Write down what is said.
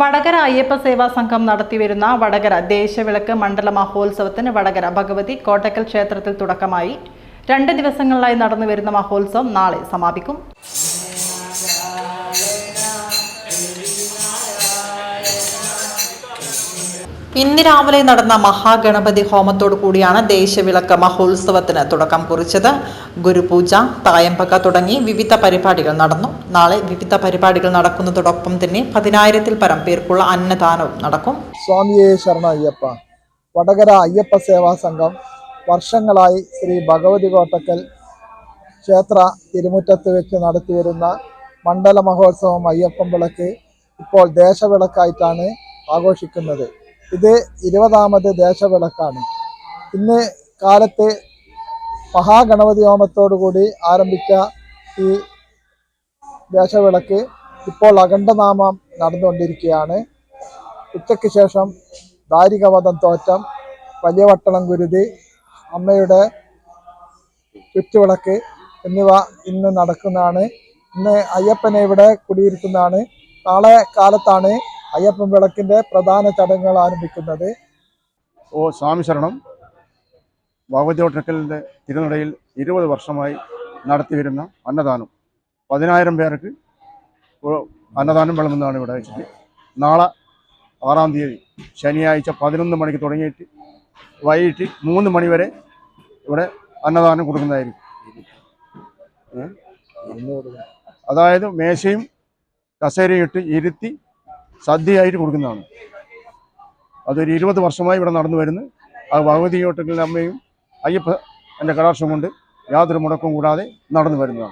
വടകര അയ്യപ്പ സേവാ സംഘം നടത്തിവരുന്ന വടകര ദേശവിളക്ക് മണ്ഡല മഹോത്സവത്തിന് വടകര ഭഗവതി കോട്ടക്കൽ ക്ഷേത്രത്തിൽ തുടക്കമായി. രണ്ട് ദിവസങ്ങളിലായി നടന്നുവരുന്ന മഹോത്സവം നാളെ സമാപിക്കും. ഇന്ന് രാവിലെ നടന്ന മഹാഗണപതി ഹോമത്തോടു കൂടിയാണ് ദേശവിളക്ക് മഹോത്സവത്തിന് തുടക്കം കുറിച്ചത്. ഗുരുപൂജ തായമ്പക തുടങ്ങി വിവിധ പരിപാടികൾ നടന്നു. നാളെ വിവിധ പരിപാടികൾ നടക്കുന്നതോടൊപ്പം തന്നെ പതിനായിരത്തിൽ പരം പേർക്കുള്ള അന്നദാനവും നടക്കും. സ്വാമിയെ ശരണ അയ്യപ്പ വടകര അയ്യപ്പ സേവാ സംഘം വർഷങ്ങളായി ശ്രീ ഭഗവതി കോട്ടക്കൽ ക്ഷേത്ര തിരുമുറ്റത്ത് വെച്ച് നടത്തിവരുന്ന മണ്ഡല മഹോത്സവം അയ്യപ്പം വിളക്ക് ഇപ്പോൾ ദേശവിളക്കായിട്ടാണ് ആഘോഷിക്കുന്നത്. ഇത് ഇരുപതാമത് ദേശവിളക്കാണ്. ഇന്ന് കാലത്ത് മഹാഗണപതി ഹോമത്തോടുകൂടി ആരംഭിച്ച ഈ ദേശവിളക്ക് ഇപ്പോൾ അഖണ്ഡനാമം നടന്നുകൊണ്ടിരിക്കുകയാണ്. ഉച്ചയ്ക്ക് ശേഷം ദാരികവധം തോറ്റം വലിയ വട്ടണം കുരുതി അമ്മയുടെ ചുറ്റുവിളക്ക് എന്നിവ ഇന്ന് നടക്കുന്നതാണ്. ഇന്ന് അയ്യപ്പനെ ഇവിടെ കുടിയിരുത്തുന്നതാണ്. നാളെ കാലത്താണ് അയ്യപ്പൻ വിളക്കിന്റെ പ്രധാന ചടങ്ങുകൾ ആരംഭിക്കുന്നത്. ഓ സ്വാമി ശരണം. ഭഗവതി ഒട്ടക്കലിന്റെ തിരുനടയിൽ ഇരുപത് വർഷമായി നടത്തി വരുന്ന അന്നദാനം. പതിനായിരം പേർക്ക് അന്നദാനം വിളമ്പുന്നതാണ് ഇവിടെ വെച്ചിട്ട്. നാളെ ആറാം തീയതി ശനിയാഴ്ച പതിനൊന്ന് മണിക്ക് തുടങ്ങിയിട്ട് വൈകിട്ട് മൂന്ന് മണി വരെ ഇവിടെ അന്നദാനം കൊടുക്കുന്നതായിരിക്കും. അതായത് മേശയും കസേരയും ഇട്ട് ഇരുത്തി സദ്യയായിട്ട് കൊടുക്കുന്നതാണ്. അതൊരു ഇരുപത് വർഷമായി ഇവിടെ നടന്നു വരുന്നു. ആ ഭഗവതി ഹോട്ടലിന്റെ അമ്മയും അയ്യപ്പ എന്റെ കടാക്ഷം കൊണ്ട് യാതൊരു മുടക്കവും കൂടാതെ നടന്നു വരുന്നതാണ്.